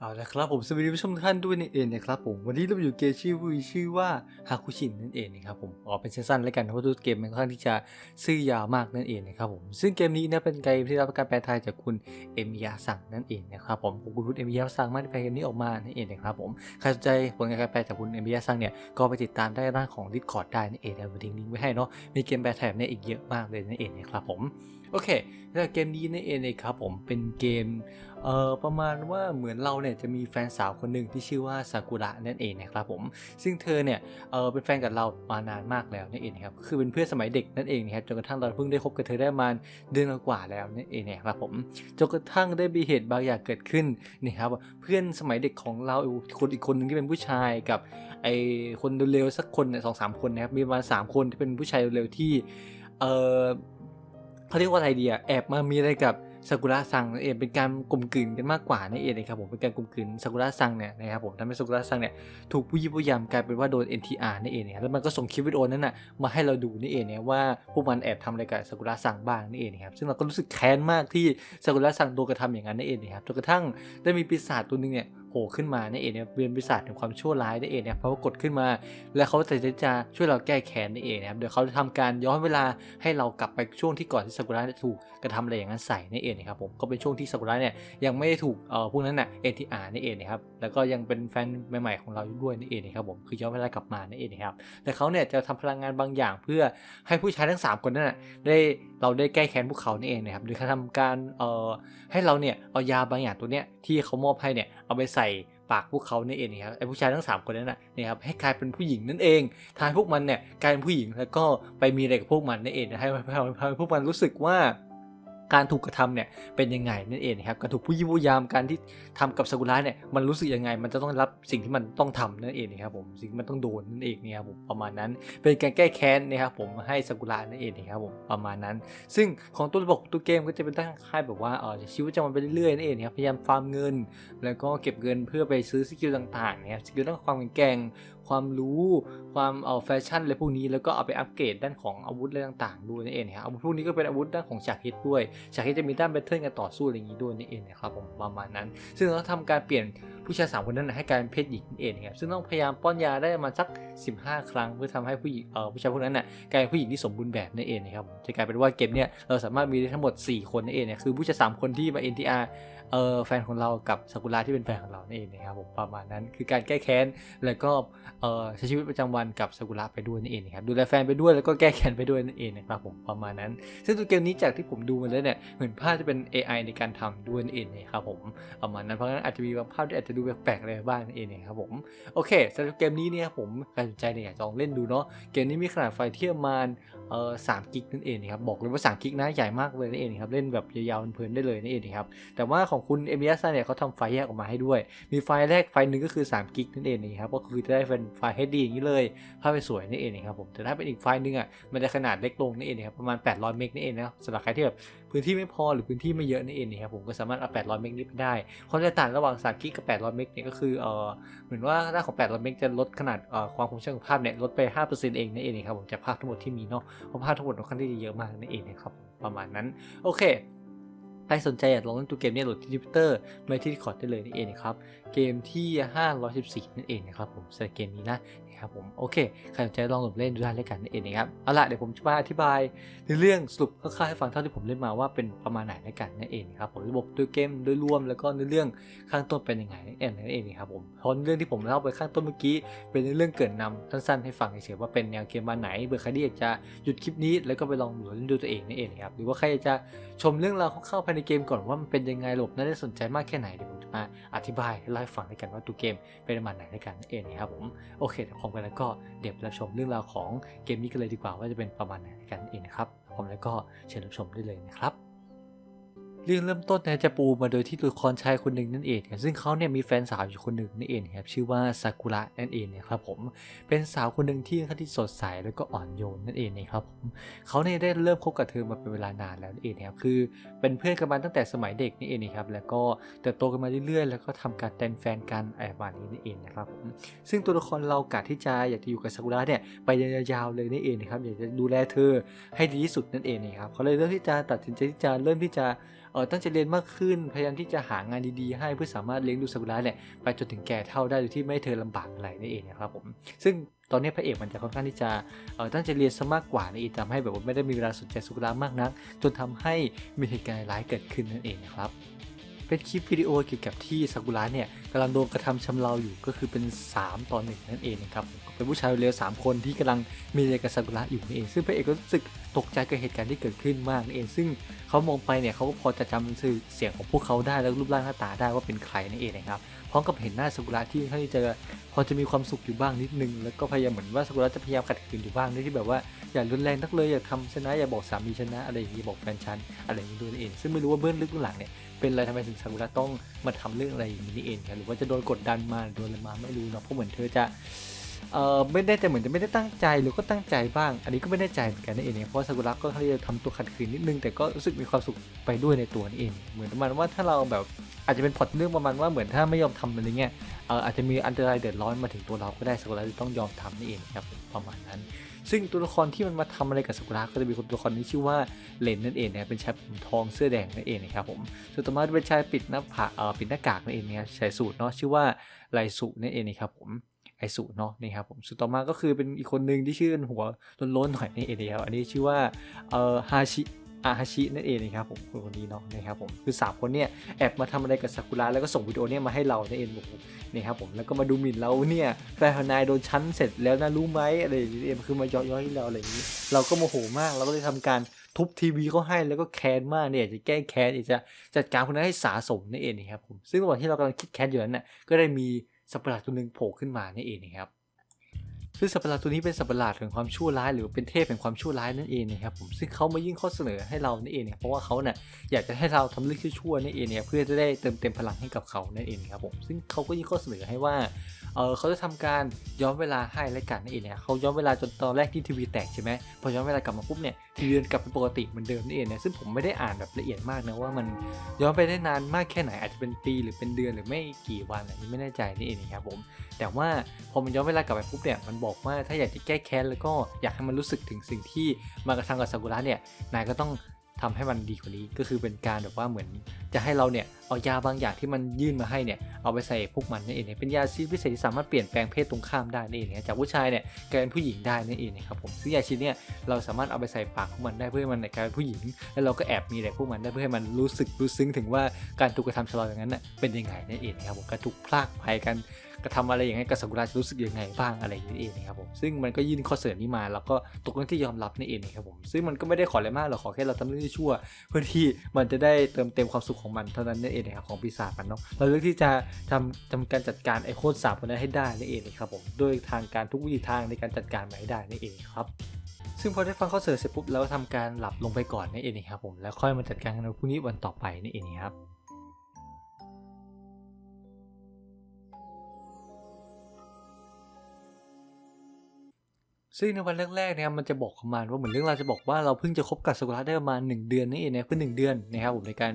เอาละครับผมสวัสดีผู้ชมทุกท่านด้วยนั่นเองนะครับผมวันนี้เราอยู่เกมชื่อวีชื่อว่าฮาคุชินนั่นเองนะครับผมออกเป็นสั้นๆแล้วกันเพราะตัวเกมมันค่อนข้างที่จะซื่อยาวมากนั่นเองนะครับผมซึ่งเกมนี้เนี่ยเป็นเกมที่รับการแปลไทยจากคุณเอมิยาสั่งนั่นเองนะครับผมคุณคุณเอมิยาสั่งมากที่แปลเกมนี้ออกมานั่นเองนะครับผมใครสนใจผลงานการแปลจากคุณเอมิยาสั่งเนี่ยก็ไปติดตามได้ด้านของ Discord ได้นั่นเองเดี๋ยวผมทิ้งลิงก์ไว้ให้เนาะมีเกมแปลไทยแบบนี้อีกเยอะมากเลยนั่นเองนะครับผมโอเคแล้วเกมนี้นั่นเองนะครับผมเป็นเกมเอ่อประมาณว่าเหมือนเราเนี่ยจะมีแฟนสาวคนหนึ่งที่ชื่อว่าซากุระนั่นเองนะครับผม ซึ่งเธอเนี่ยเออเป็นแฟนกับเรามานานมากแล้วนั่นเองครับคือเป็นเพื่อนสมัยเด็กนั่นเองนะครับจนกระทั่งเราเพิ่งได้คบกับเธอได้มาเดือนกว่าแล้วนั่นเองนะครับผมจนกระทั่งได้มีเหตุบางอย่างเกิดขึ้นนี่ครับเพื่อนสมัยเด็กของเราคนอีกคนหนึ่งที่เป็นผู้ชายกับไอคนเร็วๆสักคนเนี่ยสองสามคนนะครับมีประมาณสามคนที่เป็นผู้ชายเร็วๆที่เออเขาเรียกว่าอะไรดีอะแอบมามีอะไรกับ ซากุระซังนั่นเองเป็นการกลมกลืนกันมากกว่านั่นเองนะครับผมเป็นการกลมกลืนซากุระซังเนี่ยนะครับผมทำให้ซากุระซังเนี่ยถูกผู้ยิบผู้ยำกลายเป็นว่าโดน NTR นั่นเองนะครับแล้วมันก็ส่งคลิปวิดีโอนั้นน่ะมาให้เราดูนี่เองเนี่ยว่าพวกมันแอบทำอะไรกับซากุระซังบ้างนี่เองนะครับซึ่งเราก็รู้สึกแค้นมากที่ซากุระซังโดนกระทำอย่างนั้นนั่นเองนะครับจนกระทั่งได้มีปีศาจตัวหนึงเนี่ย ผล่ขึ้นมานั่นเองเนี่ยเป็นปีศาจแห่งความชั่วร้ายนั่นเองเนี่ยเพราะว่ากดขึ้นมา แล้วเขาแต่จะช่วยเราแก้แค้นนั่นเองนะครับเดี๋ยวเขาจะทำการย้อนเวลาให้เรากลับไปช่วงที่ก่อนที่ซากุระจะถูกกระทำอะไรอย่างนั้นใส่นั่นเองนะครับผมก็เป็นช่วงที่ซากุระเนี่ยยังไม่ได้ถูกเอ่อพวกนั้นน่ะ ATR นั่นเองนะครับแล้วก็ยังเป็นแฟนใหม่ๆของเราด้วยนั่นเองนะครับผมคือย้อนเวลากลับมานั่นเองนะครับแต่เขาเนี่ยจะทำพลังงานบางอย่างเพื่อให้ผู้ชายทั้งสามคนนั้นน่ะได้เราได้แก้แค้นพวกเขานั่นเองนะครับโดยเขาทำการเอ่อให้เราเนี่ยเอายาบางอย่างตัวเนี้ยที่เขามอบให้เนี่ยเอาไปใส่ปากพวกเขานั่นเองนครับไอ้ผู้ชายทั้งสามคนนั้นน่ะเนี่ยครับให้กลายเป็นผู้หญิงนั่นเองทานพวกมันเนี่ยกลายเป็นผู้หญิงแล้วก็ไปมีอะไรกับพวกมันนั่นเองนะให้ให้พวกมันรู้สึกว่า การถูกกระทำเนี่ยเป็นยังไงนั่นเองครับการถูกผู้ยิบผู้ยามการที่ทำกับซากุระเนี่ยมันรู้สึกยังไง มันจะต้องรับสิ่งที่มันต้องทำนั่นเองนะครับผมสิ่งมันต้องโดนนั่นเองนะครับผมประมาณนั้น เป็นการแก้แค้นนะครับผมให้ซากุระนั่นเองนะครับผมประมาณนั้น ซึ่งของตัวระบบตัวเกมก็จะเป็นตั้งค่ายแบบว่าเออชีวิตประจำวันไปเรื่อยๆนั่นเองครับพยายามฟาร์มเงิน แล้วก็เก็บเงินเพื่อไปซื้อสกิลต่างๆนะครับสกิลด้านความแข็งแกร่ง ความรู้ ความเอาแฟชั่นอะไรพวกนี้แล้วก็เอาไปอัปเกรดด้านของอาวุธอะไรต่างๆด้วยนั่นเองครับอาวุธพวกนี้ก็เป็นอาวุธด้านของฉากฮิตด้วยฉากฮิตจะมีด้านแบทเทิลกันต่อสู้อะไรอย่างนี้ด้วยนั่นเองนะครับผมประมาณนั้น ซึ่งเราทำการเปลี่ยน ผู้ชายสามคนนั้นให้กลายเป็นเพศหญิงนั่นเองครับซึ่งต้องพยายามป้อนยาได้ประมาณสัก 15 ครั้ง เพื่อทำให้ผู้หญิงเออผู้ชายพวกนั้นน่ะกลายเป็นผู้หญิงที่สมบูรณ์แบบนั่นเองนะครับผมจะกลายเป็นว่าเกมเนี่ยเราสามารถมีได้ทั้งหมด 4 คนนั่นเองเนี่ยคือผู้ชายสามคนที่มา NTR เออแฟนของเรากับซากุระที่เป็นแฟนของเรานั่นเองนะครับผมประมาณนั้นคือการแก้แค้นแล้วก็เออใช้ชีวิตประจำวันกับซากุระไปด้วยนั่นเองครับดูแลแฟนไปด้วยแล้วก็แก้แค้นไปด้วยนั่นเองนะครับผมประมาณนั้น ซึ่งตัวเกมนี้จากที่ผมดูมาแล้วเนี่ยเหมือนภาพจะเป็น AI ในการทำด้วยนั่นเองนะครับผมประมาณนั้นเพราะงั้นอาจจะมีบางภาพที่อาจจะดูแปลกๆอะไรบ้างนั่นเองนะครับผมโอเคสำหรับเกมนี้เนี่ยผมใครสนใจเนี่ยอยากลองเล่นดูเนาะเกมนี้มีขนาดไฟล์ที่ประมาณเอ่อสามกิกนั่นเองนะครับบอกเลยว่า3กิกนะใหญ่มากเลยนั่นเองครับเล่นแบบยาวๆเพลินได้เลยนั่นเองครับแต่ว่าของคุณ m อ s เนี่ยเขาทำไฟแยกออกมาให้ด้วย มีไฟแรกไฟหนึ่งก็คือ3กิกนั่นเองนะครับก็คือจะได้เป็นไฟล์ HD อย่างนี้เลยภาพสวยนั่นเองนะครับผมแต่ถ้าเป็นอีกไฟล์หนึงอะมันจะขนาดเล็กลงนั่นเองนะครับประมาณ 800 เมกนั่นเองนะสำหรับใครที่แบบพื้นที่ไม่พอหรือพื้นที่ไม่เยอะนั่นเองนะครับผมก็สามารถเอา 800 เมกนี้ไปได้ความแตกต่างระหว่าง3กิกกับ 800 เมกเนี่ยก็คือเออเหมือนว่าด้านของ 800 เมกจะลดขนาดเออความคมชัดของภาพเนี่ยลดไป 5%เองนั่นเองนะครับผมจากภาพทั้งหมดที่มีเนาะเพราะภาพทั้งหมดค่อนข้างที่จะเยอะมากนั่นเองนะครับประมาณนั้นโอเคใครสนใจอยากลองเล่นตัวเกมนี้โหลดที่ทวิตเตอร์มาที่คอร์ดได้เลยนั่นเองนะครับ เกมที่ 514 นั่นเองนะครับผมสำหรับเกมนี้นะ นะครับผมโอเคใครสนใจลองโหลดเล่นดูได้แล้วกันนั่นเองนะครับเอาละเดี๋ยวผมจะมาอธิบายในเรื่องสรุปคร่าวๆให้ฟังเท่าที่ผมเล่นมาว่าเป็นประมาณไหนแล้วกันนั่นเองครับผมระบบตัวเกมโดยรวมแล้วก็ในเรื่องข้างต้นเป็นยังไงนั่นเองนะเองครับผมเพราะเรื่องที่ผมเล่าไปข้างต้นเมื่อกี้ เป็นเรื่องเกรินนำสั้นๆให้ฟังเฉยๆว่าเป็นแนวเกมมาไหนเบื่อใครที่อยากจะหยุดคลิปนี้แล้วก็ไปลองโหลดเล่นดูตัวเองนั่นเองนะครับหรือว่าใครจะชมเรื่องราวคร่าวๆภายในเกมก่อนว่ามันเป็นยังไงระบบน่าสนใจมากแค่ไหนเดี๋ยวผมจะมาอธิบายเล่าให้ฟังด้วยกันว่าตัวเกมเป็นประมาณไหนด้วยกันนั่นเองครับผมโอเคแต่พผมกันแล้วก็เดี๋ยวรับชมเรื่องราวของเกมนี้กันเลยดีกว่าว่าจะเป็นประมาณไหนกันเองนะครับผมแล้วก็เชิญรับชมได้เลยนะครับ เรื่องเริ่มต้นนะจะปูมาโดยที่ตัวละครชายคนหนึ่งนั่นเองครับซึ่งเขาเนี่ยมีแฟนสาวอยู่คนหนึ่งนั่นเองครับชื่อว่าซากุระนั่นเองนะครับผมเป็นสาวคนหนึ่งที่ค่อนข้าที่สดใสแล้วก็อ่อนโยนนั่นเองนะครับผมเขาเนี่ยได้เริ่มคบกับเธอมาเป็นเวลานานแล้วนั่นเองครับคือเป็นเพื่อนกันมาตั้งแต่สมัยเด็กนี่เองนะครับแล้วก็เติบโตกันมาเรื่อยๆ แล้วก็ทำการเป็นแฟนกันอะไรประมาณนี้นั่นเองนะครับผมซึ่งตัวละครเรากะที่จะอยากจะอยู่กับซากุระเนี่ยไปยาวๆเลยนั่นเองนะครับอยากจะดูแลเธอให้ดีที่สุดนั่นเองนะครับเขาเลยเริ่มที่จะตัดสินใจที่จะเริ่มที่จะเอตั้งใจเรียนมากขึ้น พยายามที่จะหางานดีๆ ให้เพื่อสามารถเลี้ยงดูซากุระเนี่ยไปจนถึงแก่เท่าได้โดยที่ไม่เธอลำบากอะไรนั่นเองนะครับผมซึ่งตอนนี้พระเอกมันจะค่อนข้างที่จะเออตั้งใจเรียนซะมากกว่านั่นเองทำให้แบบว่าไม่ได้มีเวลาสนใจสุกุระมากนัก จนทำให้มีเหตุการณ์ร้ายเกิดขึ้นนั่นเองนะครับ เป็นคลิปวิดีโอเกี่ยวกับที่ซากุระเนี่ยกำลังโดนกระทำชำเราอยู่ก็คือเป็น 3 ต่อหนึ่งนั่นเองนะครับเป็นผู้ชายเร็วสามคนที่กำลังมีอะไรกับซากุระอยู่นั่นเอง ซึ่งพระเอกก็รู้สึกตกใจกับเหตุการณ์ที่เกิดขึ้นมากนั่นเอง ซึ่งเขามองไปเนี่ยเขาก็พอจะจำสื่อเสียงของพวกเขาได้แล้วรูปร่างหน้าตาได้ว่าเป็นใครนั่นเองนะครับพร้อมกับเห็นหน้าซากุระที่เขาจะพอจะมีความสุขอยู่บ้างนิดนึง แล้วก็พยายามเหมือนว่าซากุระจะพยายามขัดขืนอยู่บ้างด้วยที่แบบว่าอย่ารุนแรงนักเลยอย่าทำชนะอย่าบอกสามีชนะอะไรอย่างนี้บอกแฟนฉันอะไรอย่างนี้ด้วยนั่นเอง ซึ่งไม่รู้ว่าเบื้องลึกเบื้องหลังเนี่ย เป็นอะไรทำไมถึงซากุระต้องมาทำเรื่องอะไรอย่างนี้เองครับหรือว่าจะโดนกดดันมาโดนอะไรมาไม่รู้เนาะเพราะเหมือนเธอจะ เออไม่ได้แต่เหมือนจะไม่ได้ตั้งใจหรือก็ตั้งใจบ้าง อันนี้ก็ไม่แน่ใจเหมือนกันนั่นเองเพราะว่าซากุระก็เขาจะทำตัวขัดขืนนิดนึงแต่ก็รู้สึกมีความสุขไปด้วยในตัวนี่เอง เหมือนประมาณว่าถ้าเราแบบอาจจะเป็นพล็อตเรื่องประมาณว่าเหมือนถ้าไม่ยอมทำอะไรเงี้ยเอออาจจะมีอันตรายเดือดร้อนมาถึงตัวเราก็ได้ซากุระจะต้องยอมทำนี่เองครับประมาณนั้น ซึ่งตัวละครที่มันมาทำอะไรกับซากุระก็จะมีคนตัวละครนี้ชื่อว่าเลนนั่นเองนะครับเป็นชายผมทองเสื้อแดงนั่นเองนะครับผมส่วนต่อมาเป็นชายปิดหน้าผากเอ่อปิดหน้ากากนั่นเองนะครับใส่สูทเนาะชื่อว่าไรสุนั่นเองนะครับผม ไอสุเนาะนี่ครับผมส่วนต่อมาก็คือเป็นอีกคนหนึ่งที่ชื่อหัวล้นๆหน่อยนี่เองนะครับอันนี้ชื่อว่าเอ่อฮาชิอาฮาชินั่นเองนะครับผมคนคนนี้เนาะนะครับผมคือสามคนเนี่ยแอบมาทำอะไรกับซากุระแล้วก็ส่งวิดีโอเนี่ยมาให้เรานั่นเองผมนี่ครับผมแล้วก็มาดูหมิ่นเราเนี่ยแฟนนายโดนชั้นเสร็จแล้วนะรู้ไหมอะไรอย่างนี้เองคือมาย้อยๆให้เราอะไรอย่างนี้ เราก็โมโหมากเราก็เลยทำการทุบทีวีเขาให้แล้วก็แค้นมากเนี่ยจะแก้แค้นอยากจะจัดการคนนั้นให้สาสมนั่นเองนะครับผมซึ่งระหว่างที่เรากำลังคิดแค้นอยู่นั้นน่ะก็ได้มี สัตว์ประหลาดตัวหนึ่งโผล่ขึ้นมานี่เองนะครับ ซึ่งสัตว์ประหลาดตัวนี้เป็นสัตว์ประหลาดแห่งความชั่วร้าย หรือเป็นเทพแห่งความชั่วร้ายนั่นเองนะครับผมซึ่งเขามายื่นข้อเสนอให้เรานั่นเองเนี่ยเพราะว่าเขาเนี่ยอยากจะให้เราทำเรื่องชั่วๆนั่นเองเนี่ยเพื่อจะได้เติมเต็มพลังให้กับเขานั่นเองครับผมซึ่งเขาก็ยื่นข้อเสนอให้ว่าเออเขาจะทำการย้อนเวลาให้และกันนั่นเองเนี่ยเขาย้อนเวลาจนตอนแรกที่ทีวีแตกใช่ไหมพอย้อนเวลากลับมาปุ๊บเนี่ยทีวีกลับเป็นปกติเหมือนเดิมนั่นเองเนี่ยซึ่งผมไม่ได้อ่านแบบละเอียดมากนะว่ามันย้อนไปได้นานมากแค่ไหนอาจจะเป็นปีหรือเป็นเดือนหรือไม่กี่วันอันนี้ไม่แน่ใจนี่เองนะครับผม แต่ว่าพอมันย้อนเวลากลับไปปุ๊บเนี่ยมันบอกว่าถ้าอยากจะแก้แค้นแล้วก็อยากให้มันรู้สึกถึงสิ่งที่มากระทำกับซากุระเนี่ยนายก็ต้องทำให้มันดีกว่านี้ก็คือเป็นการแบบว่าเหมือน จะให้เราเนี่ยเอายาบางอย่างที่มันยื่นมาให้เนี่ยเอาไปใส่พวกมันนั่นเองเป็นยาชนิดพิเศษที่สามารถเปลี่ยนแปลงเพศตรงข้ามได้นั่นเองนะจากผู้ชายเนี่ยกลายเป็นผู้หญิงได้นั่นเองนะครับผมซึ่งยาชนิดเนี่ยเราสามารถเอาไปใส่ปากพวกมันได้เพื่อให้มันกลายเป็นผู้หญิง แล้วเราก็แอบมีอะไรพวกมันได้เพื่อให้มันรู้สึกรู้ซึ้งถึงว่าการถูกกระทำชะลออย่างนั้นเป็นยังไงนั่นเองนะครับผมการถูกพลากภัยกัน กระทำอะไรอย่างนี้กับซากุระจะรู้สึกยังไงบ้างอะไรอย่างนี้เองนะครับผมซึ่งมันก็ยื่นข้อเสนอนี้มาแล้วก็ตกลงที่ยอมรับนี่เองนะครับผมซึ่งมันก็ไม่ได้ขออะไรมากหรอกขอแค่เราทำเรื่องที่ชั่ว เพื่อที่มันจะได้เติมเต็มความสุขของมันเท่านั้นนั่นเองนะครับของปีศาจมันเนาะเราเลือกที่จะทำทำการจัดการไอ้โคตรสาบคนนั้นให้ได้นั่นเองนะครับผมโดยทางการทุกวิธีทางในการจัดการมันให้ได้นั่นเองครับซึ่งพอได้ฟังข้อเสนอเสร็จปุ๊บเราก็ทำการหลับลงไปก่อนนั่นเองนะครับผมแล้วค่อยมาจัดการกันในพรุ่งนี้วันต่อไปนั่นเองครับ ซึ่งในวันแรกๆเนี่ยมันจะบอกประมาณว่าเหมือนเรื่องราวจะบอกว่าเราเพิ่งจะคบกับสกุระได้ประมาณ1เดือนนี่เองนะเพิ่งหนึ่งเดือนนะครับผมในการ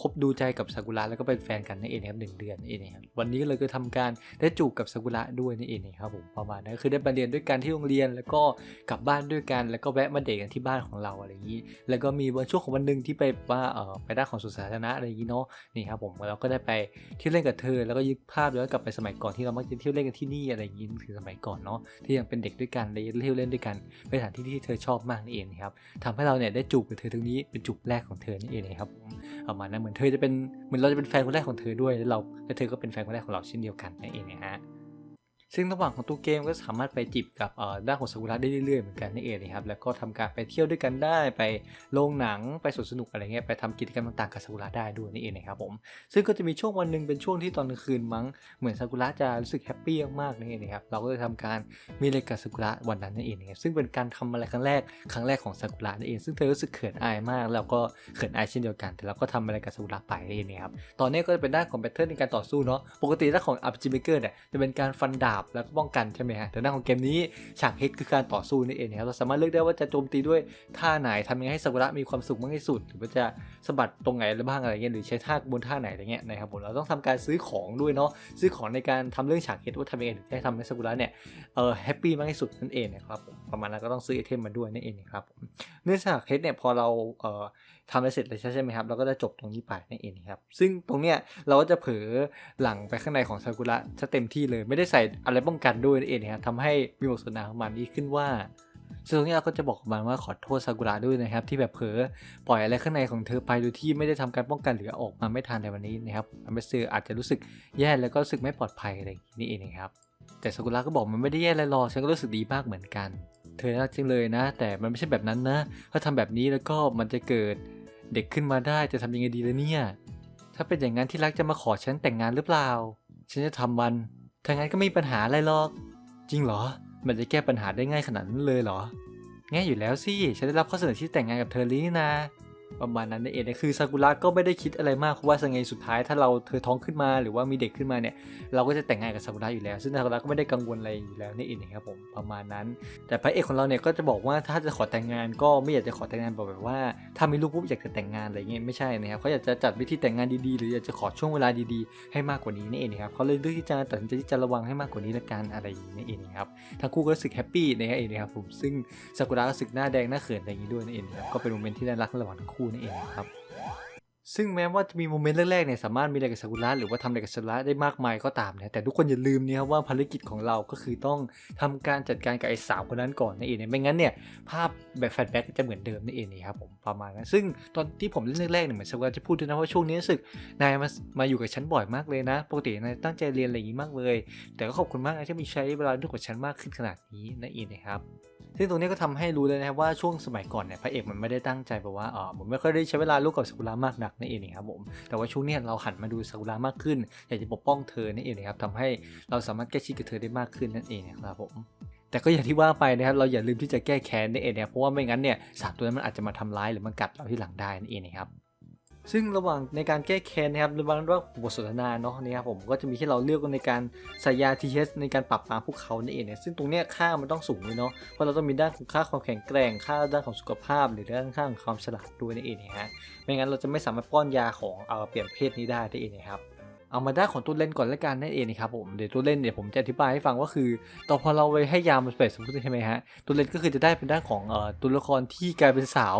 คบดูใจกับซากุระแล้วก็เป็นแฟนกันนั่นเองนครับหนึ่งเดือนนั่นเองนครับวันนี้ก็เลยก็ทำการได้จูบกับซากุระด้วยนั่นเองนะครับผมประมาณนั้นคือได้มาเรียนด้วยกันที่โรงเรียนแล้วก็กลับบ้านด้วยกันแล้วก็แวะมาเดทกันที่บ้านของเราอะไรอย่างนี้ แล้วก็มีวันช่วงของวันหนึ่งที่ไปว่าเออไปด้านของสุสาธารณะอะไรอย่างนี้เนาะนี่ครับผมเราก็ได้ไปเที่ยวเล่นกับเธอ แล้วก็ยึดภาพย้อนกลับไปสมัยก่อนที่เรามักจะเที่ยวเล่นกันที่นี่อะไรอย่างนี้ถึงสมัยก่อนเนาะที่ยังเป็นเด็กด้วยกันเลยเที่ยวเล่นด้วยกันเป็นสถานที่ที่เธอชอบมากนี่เองครับทำให้เราเนี่ยได้จูบกับเธอตรงนี้เป็นจูบแรกของเธอนี่เองครับประมาณนะเหมือนเธอจะเป็นเหมือนเราจะเป็นแฟนคนแรกของเธอด้วยแล้วเราและเธอก็เป็นแฟนคนแรกของเราเช่นเดียวกันนั่นเองนะฮะ ซึ่งระหว่างของตัวเกมก็สามารถไปจีบกับด้านของซากุระได้เรื่อยๆเหมือนกันนี่เองนะครับแล้วก็ทำการไปเที่ยวด้วยกันได้ไปโรงหนังไปสวนสนุกอะไรเงี้ยไปทำกิจกรรมต่างๆกับซากุระได้ด้วยนี่เองนะครับผมซึ่งก็จะมีช่วงวันหนึ่งเป็นช่วงที่ตอนกลางคืนมั้งเหมือนซากุระจะรู้สึกแฮปปี้มากๆนี่เองนะครับเราก็เลยทำการมีอะไรกับซากุระวันนั้นนั่นเองนะครับซึ่งเป็นการทำอะไรครั้งแรกครั้งแรกของซากุระนั่นเอง ซึ่งเธอรู้สึกเขินอายมากแล้วก็เขินอายเช่นเดียวกัน แต่เราก็ทำอะไรกับซากุระไปนั่นเองนะครับตอนนี้ก็จะเป็นด้านของแพทเทิร์นในการต่อสู้เนาะปกติด้านของอัพจิเมเกอร์เนี่ยจะเป็นการฟันดาบแล้วก็ป้องกันใช่ไหมฮะแต่ด้านของเกมนี้ฉากเฮดคือการต่อสู้นั่เองครับเราสามารถเลือกได้ว่าจะโจมตีด้วยท่าไหนทำยังไงให้ซากุระมีความสุขมากที่สุด หรือว่าจะสะบัดตรงไหนหรือบ้างอะไรเงี้ยหรือใช้ท่าบนท่าไหนอะไรเงี้ยนะครับผมเราต้องทำการซื้อของด้วยเนาะซื้อของในการทำเรื่องฉากเฮดว่าทำยังไงถึงจะทำให้ซากุระเนี่ยเออแฮปปี้มากที่สุดนั่นเองนะครับผมประมาณนั้นก็ต้องซื้อไอเทมมาด้วยนั่นเองครับเนื่องจากเฮดเนี่ยพอเราเออ ทำอะไรเสร็จเลยใช่ไหมครับเราก็จะจบตรงนี้ไปนั่นเองครับ ซึ่งตรงเนี้ยเราก็จะเผลอหลังไปข้างในของซากุระจะเต็มที่เลยไม่ได้ใส่อะไรป้องกันด้วยนั่นเองครับทำให้มีบทสนทนาของมันนี้ขึ้นว่าซึ่งตรงนี้เราก็จะบอกกับมันว่าขอโทษซากุระด้วยนะครับ ที่แบบเผลอปล่อยอะไรข้างในของเธอไปโดยที่ไม่ได้ทำการป้องกันหรือออกมาไม่ทันในวันนี้นะครับทำให้เซอร์อาจจะรู้สึกแย่แล้วก็รู้สึกไม่ปลอดภัยอะไรอย่างนี้เองนะครับแต่ซากุระก็บอกมันไม่ได้แย่อะไรหรอกฉันก็รู้สึกดีมากเหมือนกัน เธอน่ารักจังเลยนะ แต่มันไม่ใช่แบบนั้นนะถ้าทำแบบนี้แล้วก็มันจะเกิด เด็กขึ้นมาได้จะทำยังไงดีล่ะเนี่ย ถ้าเป็นอย่างนั้นที่รักจะมาขอฉันแต่งงานหรือเปล่า ฉันจะทำมันถ้างั้นก็ไม่มีปัญหาอะไรหรอก จริงเหรอ มันจะแก้ปัญหาได้ง่ายขนาดนั้นเลยเหรอ ง่ายอยู่แล้วสิ ฉันได้รับข้อเสนอที่แต่งงานกับเธอลีนี่นะ ประมาณนั้นนั่นเองนะคือซากุระก็ไม่ได้คิดอะไรมากเพราะว่าสังไงสุดท้ายถ้าเราเธอท้องขึ้นมาหรือว่ามีเด็กขึ้นมาเนี่ยเราก็จะแต่งงานกับซากุระอยู่แล้ว ซึ่งซากุระก็ไม่ได้กังวลอะไรอยู่แล้วนี่เองนะครับผมประมาณนั้น แต่พระเอกของเราเนี่ยก็จะบอกว่าถ้าจะขอแต่งงานก็ไม่อยากจะขอแต่งงานแบบว่า ถ้ามีลูกปุ๊บอยากจะแต่งงานอะไรเงี้ยไม่ใช่นะครับเขาอยากจะจัดวิธีแต่งงานดีๆ หรืออยากจะขอช่วงเวลาดีๆ ให้มากกว่านี้นี่เองนะครับเขาเลยเลือกที่จะตัดสินใจที่จะระวังให้มากกว่านี้ละกันอะไรอย่างนี้เองนะครับทั้งคู่ก็รู้สึกแฮปปี้นะครับเองนะครับผมซึ่งซากุระก็รู้สึกหน้าแดงหน้าเขินอะไรอย่างนี้ด้วยนี่เองนะครับก็เป็นโมเมนต์ที่น่ารักระหว่างทั้งคู่นี่เองครับ ซึ่งแม้ว่าจะมีโมเมนต์แรกๆเนี่ยสามารถมีอะไรกับซากุระหรือว่าทำอะไรกับซากุระได้มากมายก็ตามนะแต่ทุกคนอย่าลืมนะครับว่าภารกิจของเราก็คือต้องทำการจัดการกับไอ้สาวคนนั้นก่อนนั่นเองนี่ยไม่งั้นเนี่ยภาพแบบแฟลชแบ็กจะเหมือนเดิมนั่นเองนะครับผมประมาณนั้นซึ่งตอนที่ผมเล่นแรกๆเนี่ยเหมือนซากุระจะพูดด้วยนะว่าช่วงนี้รู้สึกนายมามาอยู่กับฉันบ่อยมากเลยนะปกตินายตั้งใจเรียนอะไรอย่างนี้มากเลย แต่ก็ขอบคุณมากนะที่มีใช้เวลาด้วยกับฉันมากขึ้นขนาดนี้นั่นเองนะครับ ซึ่งตรงนี้ก็ทำให้รู้เลยนะครับว่าช่วงสมัยก่อนเนี่ยพระเอกมันไม่ได้ตั้งใจแบบว่าเออผมไม่ค่อยได้ใช้เวลาลูกกับซากุระมากนักนั่นเองครับผมแต่ว่าช่วงเนี้ยเราหันมาดูซากุระมากขึ้นอยากจะปกป้องเธอนั่นเองครับทำให้เราสามารถแก้ชิดกับเธอได้มากขึ้นนั่นเองนะครับผมแต่ก็อย่างที่ว่าไปนะครับเราอย่าลืมที่จะแก้แค้นนั่นเองนะเพราะว่าไม่งั้นเนี่ยสัตว์ตัวนั้นมันอาจจะมาทำร้ายหรือมันกัดเราที่หลังได้นั่นเองนะครับ ซึ่งระหว่างในการแก้แค้นนะครับระหว่างว่าบทสนทนาเนาะนี่ครับผมก็จะมีให้เราเลือกในการใส่ยา TH ในการปรับปรามพวกเขานี่เองเนี่ยซึ่งตรงเนี้ยค่ามันต้องสูงเลยเนาะเพราะเราต้องมีด้านของค่าความแข็งแกร่งค่าด้านของสุขภาพ หรือด้านข้างของความฉลาดด้วยนี่เองนะฮะไม่งั้นเราจะไม่สามารถป้อนยาของเอ่อเปลี่ยนเพศนี้ได้นั่นเองนะครับเอามาด้านของตัวเล่นก่อนละกันนั่นเองนะครับผมเดี๋ยวตัวเล่นเดี๋ยวผมจะอธิบายให้ฟังว่าคือตอนพอเราไปให้ยามันเสร็จสมมติใช่ไหมฮะตัวเล่นก็คือจะได้เป็นด้านของเอ่อตัวละครที่กลายเป็นสาว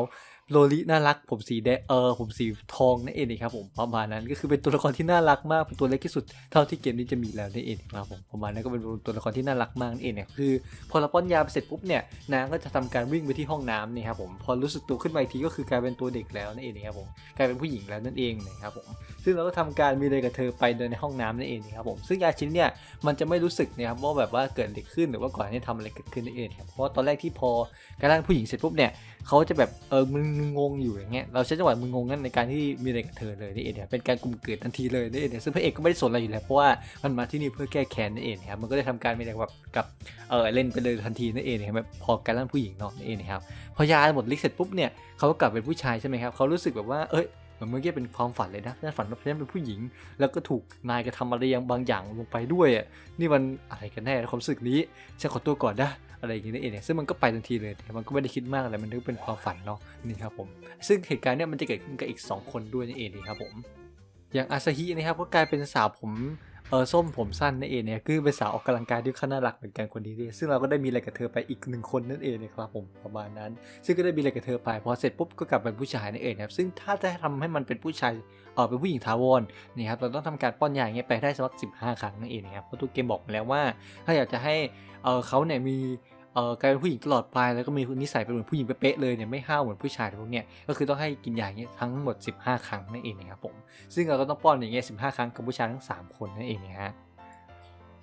โลลิน่ารัก ผมสีแดงเออผมสีทองนั่นเองนะครับผมประมาณนั้นก็คือเป็นตัวละครที่น่ารักมากเป็นตัวเล็กที่สุดเท่าที่เกมนี้จะมีแล้วนั่นเองครับผมประมาณนั้นก็เป็นตัวละครที่น่ารักมากนั่นเองเนี่ยคือ พอเราป้อนยาไปเสร็จปุ๊บเนี่ยนางก็จะทำการวิ่งไปที่ห้องน้ำนี่ครับผมพอรู้สึกตัวขึ้นมาอีกทีก็คือกลายเป็นตัวเด็กแล้วนั่นเองนะครับผมกลายเป็นผู้หญิงแล้วนั่นเองนะครับผมซึ่งเราก็ทำการมีอะไรกับเธอไปเดินในห้องน้ำนั่นเองนะครับผมซึ่งยาชิ้นเนี่ยมันจะไม่รู้สึกนะครับว่าแบบว่าเกิดอะไรขึ้นหรือว่าก่อนที่ทำอะไรเกิดขึ้นนั่นเองครับเพราะตอนแรกที่พอกระทั่งผู้หญิงเสร็จปุ๊บเนี่ย เขาจะแบบเออมึงงงอยู่อย่างเงี้ยเราใช้จังหวะมึงงงนั่นในการที่มีอะไรกับเธอเลยนี่เองเนี่ยเป็นการกลุ่มเกิดทันทีเลยนี่เองเนี่ยซึ่งพระเอกก็ไม่ได้สนอะไรอยู่แล้วเพราะว่ามันมาที่นี่เพื่อแก้แค้นนั่นเองนครับมันก็ได้ทำการมีอะไรแบบกับเออเล่นไปเลยทันทีนั่นเองนะครับแบบพอการล่าผู้หญิงเนาะนั่นเองนะครับพอยาหมดฤทธิ์เสร็จปุ๊บเนี่ยเขาก็กลับเป็นผู้ชายใช่ไหมครับเขารู้สึกแบบว่าเอ้ยเหมือนเมื่อกี้เป็นความฝันเลยนะฉันฝันว่าฉันเป็นผู้หญิง แล้วก็ถูกนายกระทำอะไรบางอย่างลงไปด้วยอะ นี่มันอะไรกันแน่ความรู้สึกนี้ ฉันขอตัวก่อนนะ อะไรอย่างเงี้ยเองเนี่ยซึ่งมันก็ไปทันทีเลยมันก็ไม่ได้คิดมากอะไรมันก็เป็นความฝันเนาะนี่ครับผมซึ่งเหตุการณ์เนี้ยมันจะเกิดขึ้นกับอีก 2 คนด้วยนี่เองนะครับผมอย่างอาซาฮินะครับก็กลายเป็นสาวผมเออส้มผมสั้นนั่นเองเนี่ยคือเป็นสาวออกกำลังกายที่ค่อนข้าน่ารักเหมือนกันคนนี้ด้วยซึ่งเราก็ได้มีอะไรกับเธอไปอีกหนึ่งคนนั่นเองนะครับผมประมาณนั้น ซึ่งก็ได้มีอะไรกับเธอไปพอเสร็จปุ๊บก็กลับเป็นผู้ชายนั่นเองนะครับซึ่งถ้าจะทำให้มันเป็นผู้ชายเออเป็นผู้หญิงถาวรนี่ครับเราต้องทำการป้อนยาอย่างเงี้ยไปได้สักสิบห้าครั้งนั่นเองนะครับเพราะตัวเกมบอกมาแล้วว่า ถ้าอยากจะให้เออเขาเนี่ยมี เออกลายเป็นผู้หญิงตลอดไปแล้วก็มีนิสัยเป็นเหมือนผู้หญิงเป๊ะเลยเนี่ยไม่ห้าวเหมือนผู้ชายพวกเนี้ยก็คือต้องให้กินยาอย่างเงี้ยทั้งหมด 15 ครั้งนั่นเองนะครับผมซึ่งเราก็ต้องป้อนอย่างเงี้ย15ครั้งกับผู้ชายทั้ง 3 คนนั่นเองนะฮะ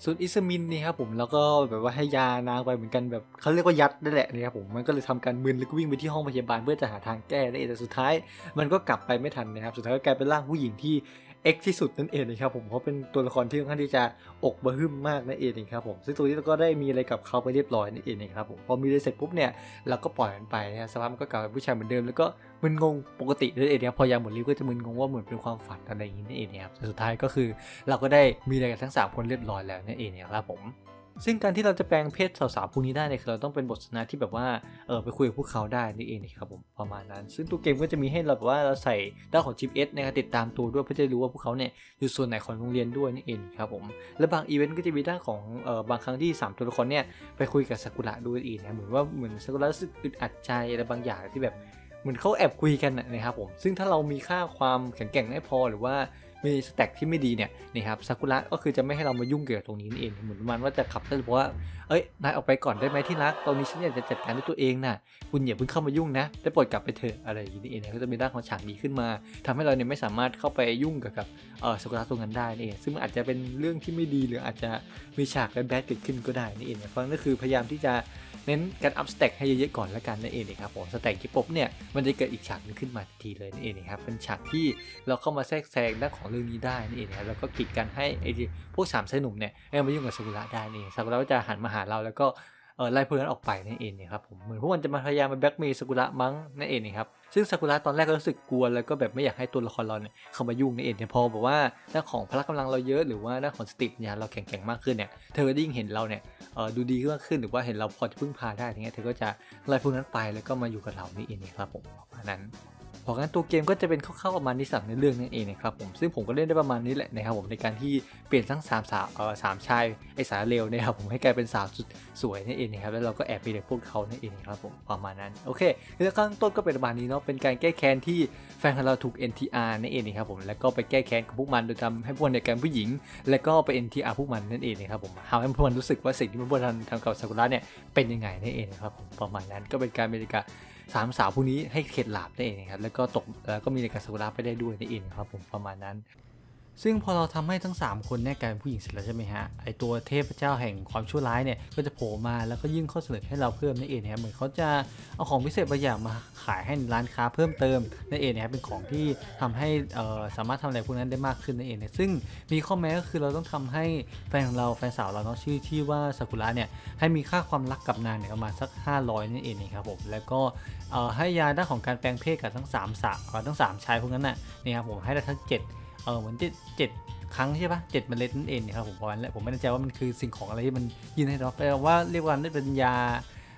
ส่วนอิสมินนี่ครับผมแล้วก็แบบว่าให้ยานางไปเหมือนกันแบบเขาเรียกว่ายัดนั่นแหละนะครับผมมันก็เลยทำการมึนแล้วก็วิ่งไปที่ห้องพยาบาลเพื่อจะหาทางแก้นั่นเองแต่สุดท้ายมันก็กลับไปไม่ทันนะครับสุดท้ายก็กลายเป็นร่างผู้หญิงที่ เอ็กที่สุดนั่นเองนะครับผมเขาเป็นตัวละครที่ค่อนข้างที่จะอกบะหึ่มมากนั่นเองนะครับผมซึ่งตัวนี้เราก็ได้มีอะไรกับเขาไปเรียบร้อยนั่นเองนะครับผมพอมีอะไรเสร็จปุ๊บเนี่ยเราก็ปล่อยมันไปนะสภาพมันก็กลับเป็นผู้ชายเหมือนเดิมแล้วก็มึนงงปกตินั่นเองนะครับพอยาหมดฤทธิ์ก็จะมึนงงว่าเหมือนเป็นความฝันอะไรอย่างนี้นั่นเองนะครับแต่สุดท้ายก็คือเราก็ได้มีอะไรกันทั้ง 3 คนเรียบร้อยแล้วนั่นเองนะครับผม ซึ่งการที่เราจะแปลงเพศสาวๆพวกนี้ได้เนี่ยคือเราต้องเป็นบทสนทนาที่แบบว่าเออไปคุยกับพวกเขาได้นี่เองนะครับผมประมาณนั้น ซึ่งตัวเกมก็จะมีให้เราแบบว่าเราใส่ด้านของ GPS นะครับติดตามตัวด้วยเพื่อจะรู้ว่าพวกเขาเนี่ยอยู่ส่วนไหนของโรงเรียนด้วยนี่เองครับผมและบางอีเวนต์ก็จะมีด้านของเออบางครั้งที่สามตัวละครเนี่ยไปคุยกับซากุระด้วยอีกนะเหมือนว่าเหมือนซากุระรู้สึกอึดอัดใจอะไรบางอย่างที่แบบเหมือนเขาแอบคุยกันนะนะครับผมซึ่งถ้าเรามีค่าความแข็งแกร่งไม่พอหรือว่า มีสแต็กที่ไม่ดีเนี่ยนะครับซากุระก็คือจะไม่ให้เรามายุ่งเกี่ยวกับตรงนี้นั่เองเหมือนมาณว่าจะขับไล่บอกว่าเอ้ยนายออกไปก่อนได้ไหมที่รักตอนนี้ฉันอยากจะจัดการด้วยตัวเองน่ะคุณอย่าเพิ่งเข้ามายุ่งนะได้โปรดกลับไปเถอะอะไรอย่างนี้เองนะก็จะมีด้านของฉากนี้ขึ้นมาทำให้เราเนี่ยไม่สามารถเข้าไปยุ่งกับกับเออสกุระตรงนั้นได้นี่เองซึ่งอาจจะเป็นเรื่องที่ไม่ดีหรืออาจจะมีฉากแบดเกิดขึ้นก็ได้นี่เองนะเพราะนั่นคือพยายามที่จะเน้นการอัพสเต็กให้เยอะๆก่อนละกันนั่นเองนะครับผมสเต็กที่ปุ๊บเนี่ยมันจะเกิดอีกฉากนึงขึ้นมาทีเลยนั่นเองนะครับเป็นฉากที่เราเข้ามาแทรกแซงด้านของเรื่องนี้ได้นั่เองนะแล้วก็กีดกันให้ไอ้พวกสามชายหนุ่มเนี่ยให้มายุ่งกับสกุระได้นี่เองสกุระก็จะหันมาหาเราแล้วก็เออไล่พวกนั้นออกไปนั่นเองเนี่ยครับผมเหมือนพวกมันจะมาพยายามมาแบล็กเมย์ซากุระมั้งนั่นเองนะครับซึ่งซากุระตอนแรกก็รู้สึกกลัวแล้วก็แบบไม่อยากให้ตัวละครเราเนี่ยเข้ามายุ่งนั่นเองเนี่ยพอแบอกว่าด้าของพละกำลังเราเยอะหรือว่าด้าของสติปัญญาเราแข็งแกร่งมากขึ้นเนี่ยเธอก็ยิ่งเห็นเราเนี่ยเออดูดีขึ้นมากขึ้นหรือว่าเห็นเราพอจะพึ่งพาได้อย่างเงี้ยเธอก็จะไล่พวกนั้นไปแล้วก็มาอยู่กับเรานี่เองนะครับผมประมาณนั้น เพราะงั้นตัวเกมก็จะเป็นคร่าวๆประมาณนี้สำหรับในเรื่องนั่นเองนะครับผมซึ่งผมก็เล่นได้ประมาณนี้แหละนะครับผมในการที่เปลี่ยนทั้งสามสาวเอ่อสามชายไอสารเลวนะครับผมให้กลายเป็นสาวสุดสวยนั่นเองนะครับแล้วเราก็แอบไปเด็กพวกเขานั่นเองนะครับผมประมาณนั้นโอเคเรื่องข้างต้นก็เป็นประมาณนี้เนาะเป็นการแก้แค้นที่แฟนของเราถูก NTR นั่นเองนะครับผมแล้วก็ไปแก้แค้นกับพวกมันโดยทำให้พวกมันเนี่ยกายเป็นผู้หญิง แล้วก็ไป NTR พวกมันนั่นเองนะครับผมทำให้พวกมันรู้สึกว่าสิ่งที่พวกมันทำทำกับซากุระเนี่ยเป็นยังไงนั่นเองนะครับผมประมาณนั้นก็เป็นการบรรยากาศ สามสาวผู้นี้ให้เข็ดหลาบได้เองครับแล้วก็ตกแล้วก็มีในกาสักุระไปได้ด้วยนั่นเองครับผมประมาณนั้น ซึ่งพอเราทำให้ทั้ง 3 คนเนี่ยกลายเป็นผู้หญิงเสร็จแล้วใช่ไหมฮะ ไอตัวเทพเจ้าแห่งความชั่วร้ายเนี่ย ก็จะโผล่มาแล้วก็ยื่นข้อเสนอให้เราเพิ่มนั่นเองนะครับเหมือนเขาจะเอาของพิเศษบางอย่างมาขายให้ในร้านค้าเพิ่มเติมนั่นเองนะครับเป็นของที่ทำให้สามารถทำอะไรพวกนั้นได้มากขึ้นนั่นเองนะซึ่งมีข้อแม้ก็คือเราต้องทำให้แฟนของเราแฟนสาวเราเนาะชื่อที่ว่าซากุระเนี่ยให้มีค่าความรักกับนางเนี่ยประมาณสัก 500นั่นเองนะครับผมแล้วก็ให้ยาด้านของการแปลงเพศกับทั้ง3สาวทั้ง 3 ชายพวกนั้นน่ะนี่ครับผมให้ได้ทั้ง 7 ออเหมือนเจ็ดเจ็ดครั้งใช่ปะเจ็ดเมล็ดนั่นเองนะครับผมประมาณนั้นแหละผมไม่แน่ใจว่ามันคือสิ่งของอะไรที่มันยินให้เราแต่ว่าเรียกว่านั่นเป็นยา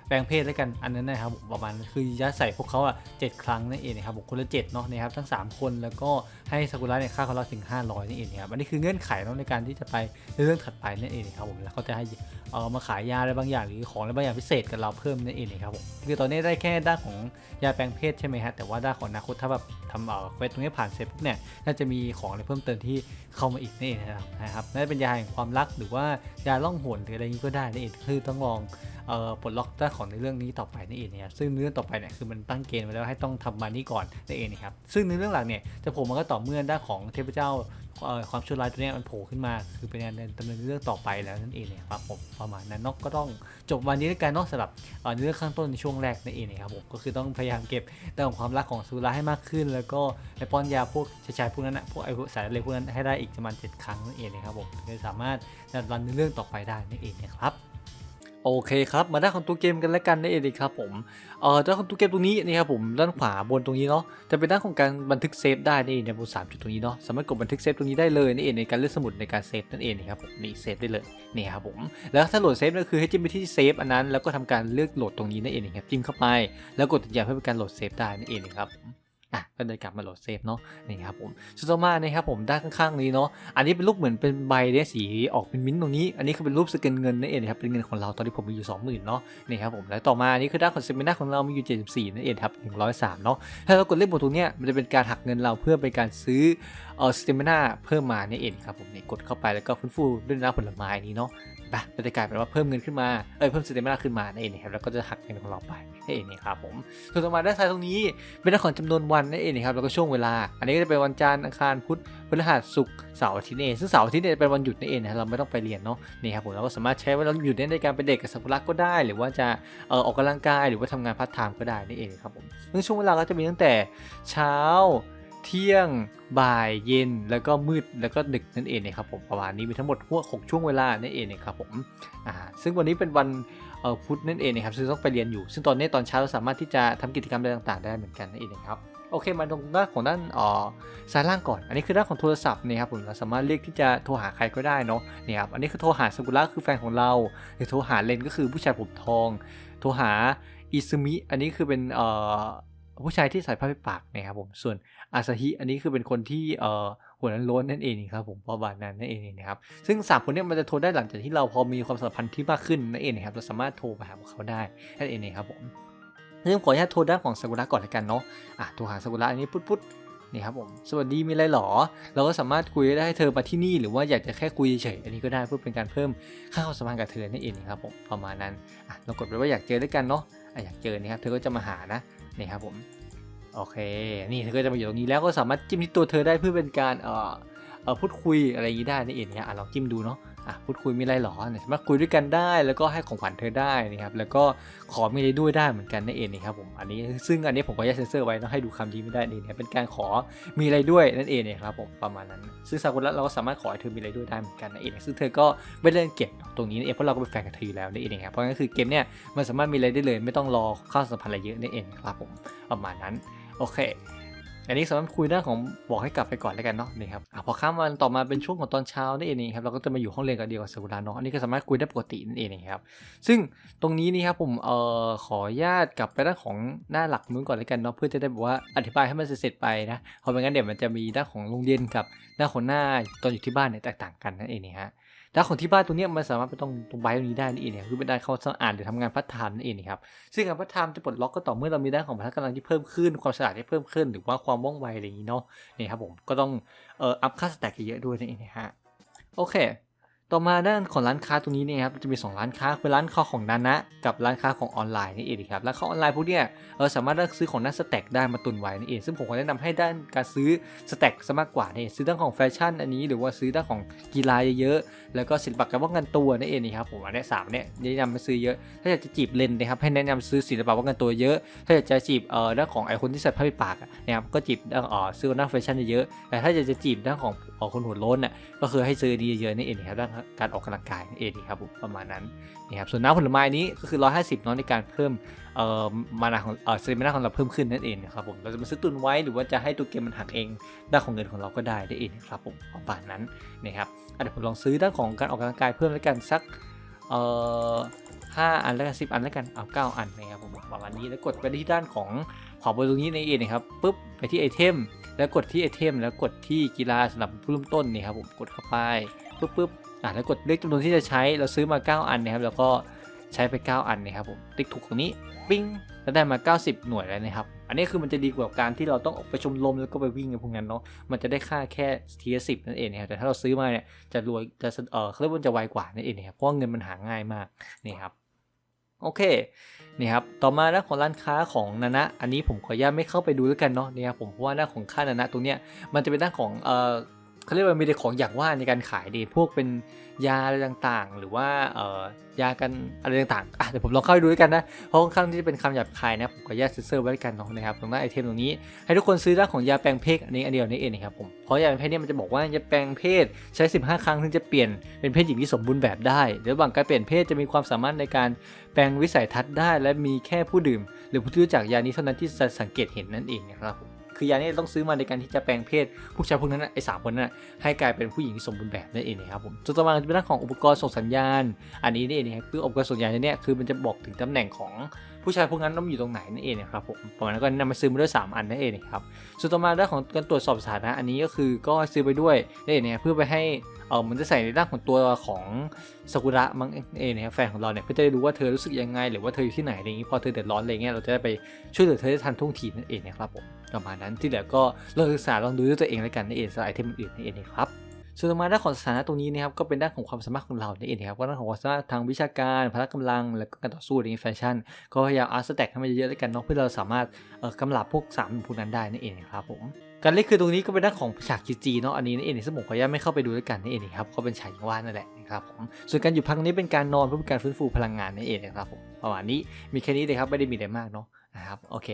แปลงเพศแล้วกันอันนั้นนะครับผมประมาณคือยาใส่พวกเขาอะเจ็ดครั้งนั่นเองนะครับผมคนละเจ็ดเนาะนะครับทั้ง 3 คนแล้วก็ให้ซากุระเนี่ยค่าเขาเราถึง 500นั่นเองนะครับอันนี้คือเงื่อนไขเนาะในการที่จะไปในเรื่องถัดไปนั่นเองนะครับผมแล้วเขาจะให้เออมาขายยาอะไรบางอย่างหรือของอะไรบางอย่างพิเศษกับเราเพิ่มนั่นเองนะครับผมคือตอนนี้ได้แค่ด้านของยาแปลงเพศใช่ไหมฮะแต่ว่าด้านของอนาคตถ้าแบบทำเอ่อเควสตรงนี้ผ่านเสร็จปุ๊บเนี่ยน่าจะมีของอะไรเพิ่มเติมที่เข้ามาอีกนั่นเองนะครับนะครับน่าจะเป็นยาแห่งความรักหรือว่ายาล่องหนหรืออะไรนี้ก็ได้นั่นเองคือต้องลองเอ่อปลดล็อกด้านของในเรื่องนี้ต่อไปนั่นเองนะครับซึ่งเรื่องต่อไปเนี่ยคือมันตั้งเกณฑ์ไว้แล้วให้ต้องทำมานี่ก่อนนั่นเองนะครับซึ่งในเรื่องหลักเนี่ยจะโผล่มาก็ต่อเมื่อด้านของเทพเจ้าความชั่วร้ายตัวนี้มันโผล่ขึ้นมาคือเป็นการดำเนินเรื่องต่อไปแล้วนั่นเองนี่ยครับผมประมาณนั้นเนกก็ต้องจบวันนี้ด้วยกันนอกสำหรับเอ่อในเรื่องข้างต้นในช่วงแรกนั่นเองนะครับผมก็คือต้องพยายามเก็บเรื่องของความรักของซูราให้มากขึ้น แล้วก็ไปป้อนยาพวกชายๆพวกนั้นนะพวกไอ้สายเลยพวกนั้นให้ได้อีกประมาณ7ครั้งนั่นเองนะครับผมถึงจะสามารถดำเนินเรื่องต่อไปได้นั่นเองนะครับ โอเคครับมาด้านของตัวเกมกันแล้วกันนั่นเองครับผมเอ่อด้านของตัวเกมตรงนี้นี่ครับผมด้านขวาบนตรงนี้เนาะจะเป็นด้านของการบันทึกเซฟได้นี่เองในบนสามจุดตรงนี้เนาะสามารถกดบันทึกเซฟตรงนี้ได้เลยนี่เองในการเลือกสมุดในการเซฟนั่นเองนะครับผมนี่เซฟได้เลยนี่ครับผมแล้วถ้าโหลดเซฟก็คือให้จิ้มไปที่เซฟอันนั้นแล้วก็ทำการเลือกโหลดตรงนี้นั่นเองครับจิ้มเข้าไป แล้วกดติดยาเพื่อเป็นการโหลดเซฟได้นั่นเองครับผม อะก็เลยกลับมาโหลดเซฟเนาะนี่ครับผมสุดต่อมานะครับผมด้านข้างๆนี้เนาะอันนี้เป็นรูปเหมือนเป็นใบเนี่ยสีออกเป็นมิ้นตรงนี้ อันนี้คือเป็นรูปสเกนเงินนั่นเองครับเป็นเงินของเราตอนที่ผมมีอยู่ 20,000เนาะนี่ครับผมแล้วต่อมาอันนี้คือด้านของเซมินาของเรามีอยู่ 74นั่นเองครับ103เนาะถ้าเรากดเล่นบนตรงเนี้ยมันจะเป็นการหักเงินเราเพื่อเป็นการซื้อเออสเตมินาเพิ่มมาเนี่ยเองครับผมนี่กดเข้าไปแล้วก็ฟื้นฟูด้วยน้ำผลไม้นี้เนาะ ไปมันจะกลายเป็นว่าเพิ่มเงินขึ้นมา เอ้ยเพิ่มสเตมินาขึ้นมานั่นเองนะครับแล้วก็จะหักเงินของเราไปนั่นเองนะครับผม ส่วนต่อมาด้านซ้ายตรงนี้เป็นด้านของจำนวนวันนั่นเองนะครับแล้วก็ช่วงเวลา อันนี้ก็จะเป็นวันจันทร์อังคารพุธพฤหัสศุกร์เสาร์อาทิตย์นั่เองซึ่งเสาร์อาทิตย์เนี่ยเป็นวันหยุดนั่นเองนะเราไม่ต้องไปเรียนเนาะนี่ครับผมเราก็สามารถใช้วันหยุดนี้ในการไปเด็กกับสักุระก็ได้ หรือว่าจะเอ่อออกกำลังกายหรือว่าทำงานพาร์ทไทม์ก็ได้นั่นเองครับผมซึ่งช่วงเวลาก็จะมีตั้งแต่เช้า เที่ยง บ่ายเย็น แล้วก็มืดแล้วก็ดึกนั่นเองนะครับผมประมาณนี้มีทั้งหมดพวหกช่วงเวลานั่นเองนะครับผมอ่าซึ่งวันนี้เป็นวันเอ่อพุธนั่นเองนะครับซึ่งต้องไปเรียนอยู่ ซึ่งตอนนี้ตอนเช้าเราสามารถที่จะทำกิจกรรมอะไรต่างๆ ได้เหมือนกันนั่นเองนะครับโอเคมาตรงด้านของด้านอ่อซ้ายล่างก่อน อันนี้คือด้านของโทรศัพท์นะครับผมเราสามารถเรียกที่จะโทรหาใครก็ได้เนาะนี่ครับอันนี้คือโทรหาสกุระคือแฟนของเราหรือโทรหาเลนก็คือผู้ชายผมทอง โทรหาอิซึมิอันนี้คือเป็นเอ่อ ผู้ชายที่ใส่ผ้าปิดปากนะครับผมส่วนอาซาฮิอันนี้คือเป็นคนที่เอ่อหัวนั้นล้นนั่นเองครับผมประมาณนั้นนั่นเองนะครับซึ่งสามคนนี้มันจะโทรได้หลังจากที่เราพอมีความสัมพันธ์ที่มากขึ้นนั่นเองนะครับเราสามารถโทรไปหาเขาได้นั่นเองครับผมซึ่งขออนุญาตโทรด้านของซากุระก่อนละกันเนาะอะโทรหาซากุระอันนี้ปุ๊ดปุ๊ดนี่ครับผมสวัสดีมีอะไรหรอ เราก็สามารถคุยได้ให้เธอมาที่นี่หรือว่าอยากจะแค่คุยเฉยอันนี้ก็ได้เพื่อเป็นการเพิ่มค่าความสัมพันธ์กับเธอนั่นเองนะครับผมประมาณนั้นอะเรากดไปว่าอยากเจอด้วยกันเนาะอะอยากเจอนะครับเธอก็จะมาหานะ นี่ครับผม โอเค นี่เธอก็จะมาอยู่ตรงนี้แล้วก็สามารถจิ้มที่ตัวเธอได้เพื่อเป็นการเอ่อ เออพูดคุยอะไรอย่างนี้ได้นั่นเองนะฮะอะลองจิ้มดูเนาะอะพูดคุยมีอะไรหรอเนี่ยสามารถคุยด้วยกันได้ แล้วก็ให้ของขวัญเธอได้นะครับแล้วก็ขอมีอะไรด้วยได้เหมือนกันนั่นเองนะครับผมอันนี้ซึ่งอันนี้ผมก็แยกเซนเซอร์ไว้นะให้ดูคำที่ไม่ได้นี่นะเป็นการขอมีอะไรด้วยนั่นเองนะครับผมประมาณนั้น ซึ่งซากุระเราก็สามารถขอให้เธอมีอะไรด้วยได้เหมือนกันนั่นเองซึ่งเธอก็ไม่ได้เล่นเก็บตรงนี้นั่นเองเพราะเราก็เป็นแฟนกับเธออยู่แล้วนั่นเองครับเพราะงั้นคือเกมเนี่ยมันสามารถมีอะไรได้เลย ไม่ต้องรอข้าสัมพันธ์อะไรเยอะนั่นเองครับผมประมาณนั้นโอเค อันนี้สามารถคุยเรื่องของบอกให้กลับไปก่อนแล้วกันเนาะนี่ครับอพอข้ามวันต่อมาเป็นช่วงของตอนเช้านั่เองครับเราก็จะมาอยู่ห้องเรียนกันเดียวกับซากุระเนาะอันนี้ก็สามารถคุยได้ปกตินั่นเองครับซึ่งตรงนี้นี่ครับผมเอ่อขอญาตกลับไปด้านของหน้าหลักนู้นก่อนแล้วกันเนาะเพื่อจะได้แบบว่าอธิบายให้มันเสร็จไปนะเพราะไม่งั้นเดี๋ยวมันจะมีด้านของโรงเรียนกับด้านของหน้าตอนอยู่ที่บ้านเนี่ยแตกต่างกันนั่นเองฮะ แล้วของที่บ้านตรงเนี้ยมันสามารถไปตรงตรงใบตรงนี้ได้นี่เองเนี่ยคือเป็นด้านเข้าอ่านหรือทำงานพัฒนานั่นเองครับซึ่งงานพัฒนาจะปลดล็อกก็ต่อเมื่อเรามีด้านของพละกำลังที่เพิ่มขึ้นความฉลาดที่เพิ่มขึ้น หรือว่าความว่องไวอะไรอย่างนี้เนาะนี่ครับผมก็ต้องเอ่ออัพค่าสแต็กเยอะด้วยนั่นเองนะฮะโอเค ต่อมาด้านของร้านค้าตรงนี้เนี่ยครับจะมี 2 ร้านค้าคือร้านค้าของนานะกับร้านค้าของออนไลน์นี่เองครับร้านค้าออนไลน์พวกเนี้ยเออสามารถเลือกซื้อของหน้าสแต็กได้มาตุนไว้นั่เองซึ่งผมก็แนะนำให้ด้านการซื้อสแต็กซะมากกว่านี่ซื้อด้านของแฟชั่นอันนี้หรือว่าซื้อด้านของกีฬาเยอะๆแล้วก็ศิลปะการป้องกันตัวนั่นเองนี่ครับผมอันนี้สามเนี่ยแนะนำมาซื้อเยอะ ถ้าอยากจะจีบเลนนะครับให้แนะนำซื้อศิลปะป้องกันตัวเยอะ ถ้าอยากจะจีบเอ่อด้านของไอคนที่ใส่ผ้าปิดปากนะครับก็จีบด้านเอ่อซื้อด้านแฟชั่นเยอะแต่ถ้าอยากจะจีบด้านของคนหัวโล้นน่ะก็คือให้ซื้อดีเยอะๆนี่เองครับด้านการออกกำลังกายนี่เองครับผมประมาณนั้นนี่ครับส่วนน้ำผลไม้นี้ก็คือ 150เนาะในการเพิ่มเอ่อมานาของเอ่อสเตมินาของเราเพิ่มขึ้นนั่นเองนะครับผมเราจะมาซื้อตุนไว้หรือว่าจะให้ตัวเกมมันหักเองด้านของเงินของเราก็ได้นั่นเองครับผมประมาณนั้นนะครับอะเดี๋ยวผมลองซื้อด้านของการออกกำลังกายเพิ่มแล้วกันสักเอ่อห้าอันแล้วกันสิบอันแล้วกันเอาเก้าอันนะครับผมประมาณนี้แล้วกดไปที่ด้านของขวาบนตรงนี้ในเองนะครับปุ๊บไปที่ไอเทมแล้วกดที่ไอเทมแล้วกดที่กีฬาสำหรับผู้เริ่มต้นนี่ครับผมกดเข้าไปปุ๊บปุ๊บ อะแล้วกดเลขจำนวนที่จะใช้เราซื้อมา 9 อันนะครับ แล้วก็ใช้ไป 9 อันนะครับผมติ๊กถูกตรงนี้ปิ้งแล้วได้มา 90 หน่วยแล้วนะครับ อันนี้คือมันจะดีกว่าการที่เราต้องออกไปชมรมแล้วก็ไปวิ่งกับพวกนั้นเนาะ มันจะได้ค่าแค่ทีละสิบนั่นเองนะครับ แต่ถ้าเราซื้อมาเนี่ยจะรวยจะเออเขาเรียกว่าจะไวกว่านั่นเองนะครับ เพราะเงินมันหาง่ายมากนี่ครับโอเค นี่ครับ ต่อมาด้านของร้านค้าของนานะ อันนี้ผมขออนุญาตไม่เข้าไปดูแล้วกันเนาะ นี่ครับผมเพราะว่าด้านของค่านานะตรงเนี้ย มันจะเป็นด้านของเออ เขาเรียกว่ามีแต่ของอย่างว่าในการขายดีพวกเป็นยาอะไรต่างๆ หรือว่าเอ่อยากันอะไรต่างๆอะเดี๋ยวผมลองเข้าไปดูด้วยกันนะเพราะค่อนข้างที่จะเป็นคำหยาบคายนะผมขออนุญาตเซอร์ไว้ด้วยกันนะนะครับตรงหน้าไอเทมตรงนี้ ให้ทุกคนซื้อด้านของยาแปลงเพศอันนี้อันเดียวนี่เองนะครับผมเพราะยาแปลงเพศเนี่ยมันจะบอกว่ายาแปลงเพศใช้ 15 ครั้งถึงจะเปลี่ยนเป็นเพศหญิงที่สมบูรณ์แบบได้ระหว่างการเปลี่ยนเพศจะมีความสามารถในการแปลงวิสัยทัศน์ได้ และมีแค่ผู้ดื่ม หรือผู้ที่รู้จักยานี้เท่านั้นที่จะสังเกตเห็นนั่นเองนะครับผม คือยานี้ต้องซื้อมาในการที่จะแปลงเพศผู้ชายพวกนั้นนะไอ้สามคนนั้นนะให้กลายเป็นผู้หญิงที่สมบูรณ์แบบนั่นเองนะครับผมส่วนต่อมาจะเป็นเรื่องของอุปกรณ์ส่งสัญญาณ อันนี้นี่เองครับคืออุปกรณ์ส่งสัญญาณเนี่ยคือมันจะบอกถึงตำแหน่งของผู้ชายพวกนั้นต้องอยู่ตรงไหนนั่นเองนะครับผมประมาณนั้นก็นำมาซื้อมาด้วยสามอันนั่นเองนะครับส่วนต่อมาด้านของการตรวจสอบสถานะอันนี้ก็คือก็ซื้อไปด้วยนี่เนี่ยเพื่อไปให้เออมันจะใส่ในด้านของตัวของซากุระมังเองนะครับแฟนของเราเนี่ยเพื่อจะได้รู้ว่าเธอรู้สึกยังไง หรือว่าเธออยู่ที่ไหนอะไรอย่างนี้พอเธอเดือดร้อนอะไรเงี้ยเราจะได้ไปช่วยเหลือเธอได้ทันท่วงทีนั่นเองนะครับผม ประมาณนั้นที่เหลือก็ลองศึกษาลองดูด้วยตัวเองแล้วกันนั่นเองสำหรับไอเทมอื่นๆนั่นเองนครับส่วนต่อมาด้านของสถานะตรงนี้นะครับก็เป็นด้านของความสามารถของเรานั่นเองนะครับก็ด้านของความสามารถทางวิชาการพละกำลัง แล้วก็การต่อสู้ในแฟชั่น ก็พยายามอาร์ตสแต็กให้มันเยอะๆแล้วกันเนาะเพื่อเราสามารถกำลับพวกสามพวกนั้นได้นั่นเองนครับผมการเล่นคือตรงนี้ก็เป็นด้านของฉากจีจีเนาะอันนี้นั่นเองซึ่งผมขออนุญาตไม่เข้าไปดูด้วยกันนั่นเองนะครับก็เป็นฉากอย่างว่านั่นแหละนะครับผมส่วนการหยุดพักนี้เป็นการนอนเพื่อเป็นการฟื้นฟูพลังงานนั่นเองนะครับผมประมาณนี้มีแค่นี้เลยครับไม่ได้มีอะไรมากเนาะนะครับโอเค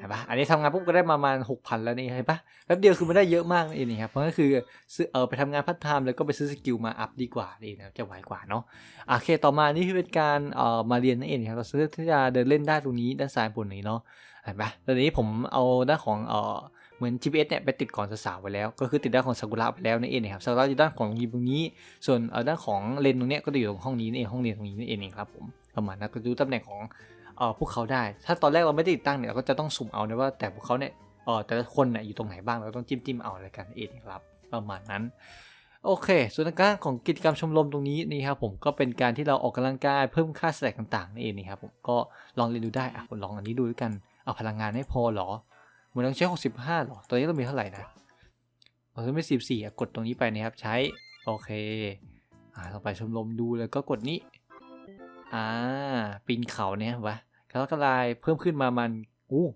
เห็นปะอันนี้ทำงานปุ๊บก็ได้ประมาณหกพันแล้วนี่เห็นปะแป๊บเดียวคือมันได้เยอะมากนั่นเองนะครับเพราะก็คือซื้อเออไปทำงานพัฒไทม์แล้วก็ไปซื้อสกิลมาอัพดีกว่านี่นะจะไวกว่าเนาะโอเคต่อมานี่คือเป็นการเอ่อมาเรียนนั่นเองครับเราซื้อที่จะเดินเล่นได้ตรงนี้ด้านซ้ายบนนี้เนาะเห็นปะตอนนี้ผมเอาด้านของเอ่อเหมือน GPS เนี่ยไปติดก่อนสาวๆไว้แล้ว ก็คือติดด้านของซากุระไปแล้วนั่นเองนะครับซากุระอยู่ด้านของยิมตรงนี้ ส่วนเอ่อด้านของเลนตรงเนี้ยก็จะอยู่ตรงห้องนี้นี่เองห้องเรียนตรงนี้นี่เองครับผมประมาณนั้นก็ดูตำแหน่งของ เออพวกเขาได้ ถ้าตอนแรกเราไม่ได้ติดตั้งเนี่ยเราก็จะต้องสุ่มเอานะว่าแต่พวกเขาเนี่ยเออแต่ละคนเนี่ยอยู่ตรงไหนบ้างเราต้องจิ้มจิ้มเอาอะไรกันเองครับประมาณนั้นโอเค ส่วนทางด้านของกิจกรรมชมรมตรงนี้นี่ครับผมก็เป็นการที่เราออกกำลังกายเพิ่มค่าสแต็กต่างๆนี่เองนี่ครับผมก็ลองเรียนดูได้อะผมลองอันนี้ดูด้วยกันเอาพลังงานไม่พอเหรอเหมือนต้องใช้ 65หรอตอนนี้เรามีเท่าไหร่นะเราจะไม่สิบสี่กดตรงนี้ไปนะครับใช้โอเคอ่าเราไปชมรมดูแล้วก็กดนี้อ่าปีนเขาเนี่ยวะ แล้วก็ลายเพิ่มขึ้นมามันอู้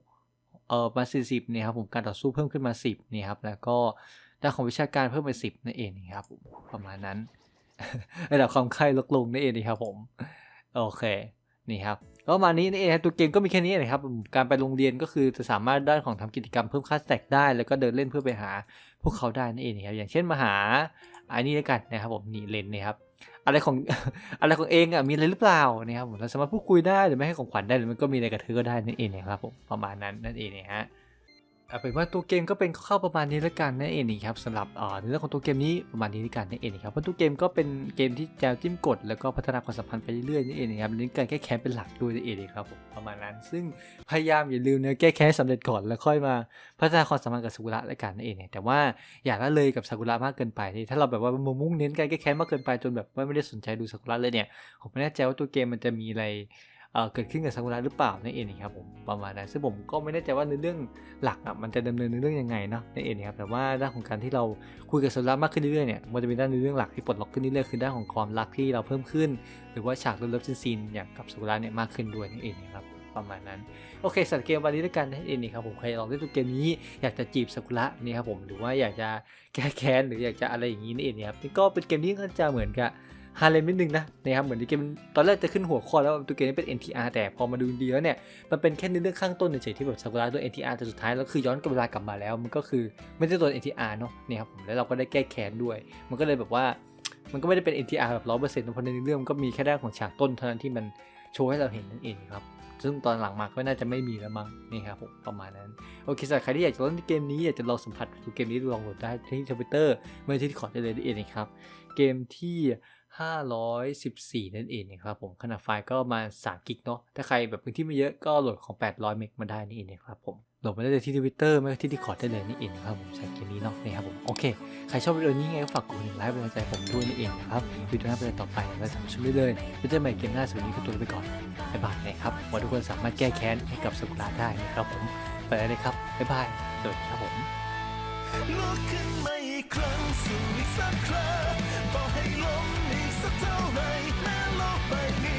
เออมาสี่สิบเนี่ยครับผมการต่อสู้เพิ่มขึ้นมาสิบนี่ครับแล้วก็ด้านของวิชาการเพิ่มไปสิบนั่นเองนะครับผมประมาณนั้นระดับความไข้ลดลงนั่นเองนะครับผมโอเคนี่ครับก็ประมาณนี้นี่เองครับตัวเกมก็มีแค่นี้นะครับการไปโรงเรียนก็คือจะสามารถด้านของทำกิจกรรมเพิ่มค่าแตกได้ แล้วก็เดินเล่นเพื่อไปหาพวกเขาได้นั่นเองครับอย่างเช่นมาหาอันนี้แล้วกันนะครับผมนี่เลนนะครับ อะไรของอะไรของเองอะมีอะไรหรือเปล่านะครับผมเราสามารถพูดคุยได้หรือไม่ให้ของขวัญได้หรือมันก็มีอะไรกับเธอก็ได้นั่นเองนะครับผมประมาณนั้นนั่นเองนะฮะ เอาเป็นว่าตัวเกมก็เป็นเข้าประมาณนี้แล้วกันนั่นเองนะครับสำหรับในเรื่องของตัวเกมนี้ประมาณนี้แล้วกันนั่นเองครับเพราะตัวเกมก็เป็นเกมที่จะจิ้มกดแล้วก็พัฒนาความสัมพันธ์ไปเรื่อยๆนั่นเองครับเน้นการแก้แค้นเป็นหลักด้วยนั่นเองครับผมประมาณนั้น ซึ่งพยายามอย่าลืมเนะแก้แค้นสำเร็จก่อนแล้วค่อยมาพัฒนาความสัมพันธ์กับซากุระแล้วกันนั่นเองเนี่ยแต่ว่าอย่าละเลยกับซากุระมากเกินไปนี่ถ้าเราแบบว่ามุ่งเน้นการแก้แค้นมากเกินไปจนแบบไม่ได้สนใจดูซากุระเลยเนี่ยผมไม่แน่ใจว่าตัวเกมมันจะมีอะไร เกิดขึ้นกับซากุระหรือเปล่านั่นเองนครับผมประมาณนั้นซึ่งผมก็ไม่แน่ใจว่าในเรื่องหลักอะมันจะดำเนินในเรื่องยังไงเนาะนั่นเองนครับแต่ว่าด้านของการที่เราคุยกับซากุระมากขึ้นเรื่อยๆเนี่ยมันจะมีด้านในเรื่องหลักที่ปลดล็อกขึ้นเรื่อยๆคือด้านของความรักที่เราเพิ่มขึ้น หรือว่าฉากเลิฟๆซีนๆอย่างกับซากุระเนี่ยมากขึ้นด้วยนั่นเองนครับประมาณนั้น โอเคสัตว์เกมวันนี้ด้วยกันนั่นเองนครับผมใครลองเล่นตัวเกมนี้อยากจะจีบซากุระนี่ครับผมหรือว่าอยากจะแก้แค้นหรืออยากจะอะไรอย่างนี้นั่นเองครับนี่ก็เป็นเกมที่ก็จะเหมือนกับ ฮาเลมนิดนึงนะนะครับเหมือนที่เกมตอนแรกจะขึ้นหัวข้อแล้วตัวเกมนี้เป็น NTR แต่พอมาดูดีแล้วเนี่ยมันเป็นแค่ในเรื่องข้างต้นเฉยๆที่แบบซากุระตัว NTR แต่สุดท้ายแล้วคือย้อนกลับเวลากลับมาแล้ว มันก็คือไม่ใช่ตัว NTR เนาะเนี่ยครับผมแล้วเราก็ได้แก้แค้นด้วย มันก็เลยแบบว่ามันก็ไม่ได้เป็น NTR แบบร้อยเปอร์เซ็นต์เพราะในเรื่องมันก็มีแค่ด้านของฉากต้นเท่านั้นที่มันโชว์ให้เราเห็นนั่นเองครับซึ่งตอนหลังมาก็น่าจะไม่มีแล้วมั้งนี่ครับผมประมาณนั้น โอเคสำหรับใครที่อยากจะเล่นเกมนี้อยากจะลองสัมผัสเกมนี้ลองโหลดได้ที่ทวิตเตอร์ไม่ที่ขอได้เลยนั่เองนะครับเกมที่ 514 นั่นเองนะครับผมขนาดไฟล์ก็มา3กิกเนาะถ้าใครแบบพื้นที่ไม่เยอะก็โหลดของ 800 เมกมาได้นี่เองนะครับผมโหลดมาได้ที่ทวิตเตอร์ไม่ก็ที่ที่ขอได้เลยนี่เองนะครับผมใช้เกมนี้เนาะนะครับผมโอเค ใครชอบวิดีโอนี้ไงก็ฝากกดหนึ่งไลค์เป็นกำลังใจผมด้วยนี่เองนะครับวิดีโอหน้าเป็นต่อไปเราจะชมเรื่อยไว้เจอใหม่เกมหน้าสวัสดีคุณตัวไปก่อนบ๊ายบายนะครับหวังทุกคนสามารถแก้แค้นให้กับสกุลาได้นะครับผมไปเลยครับบ๊ายบายสวัสดีครับผมลุกขึ้นมาอีกครั้งสู้อีกสักครั้งต่อให้ล้ม อีกสักเท่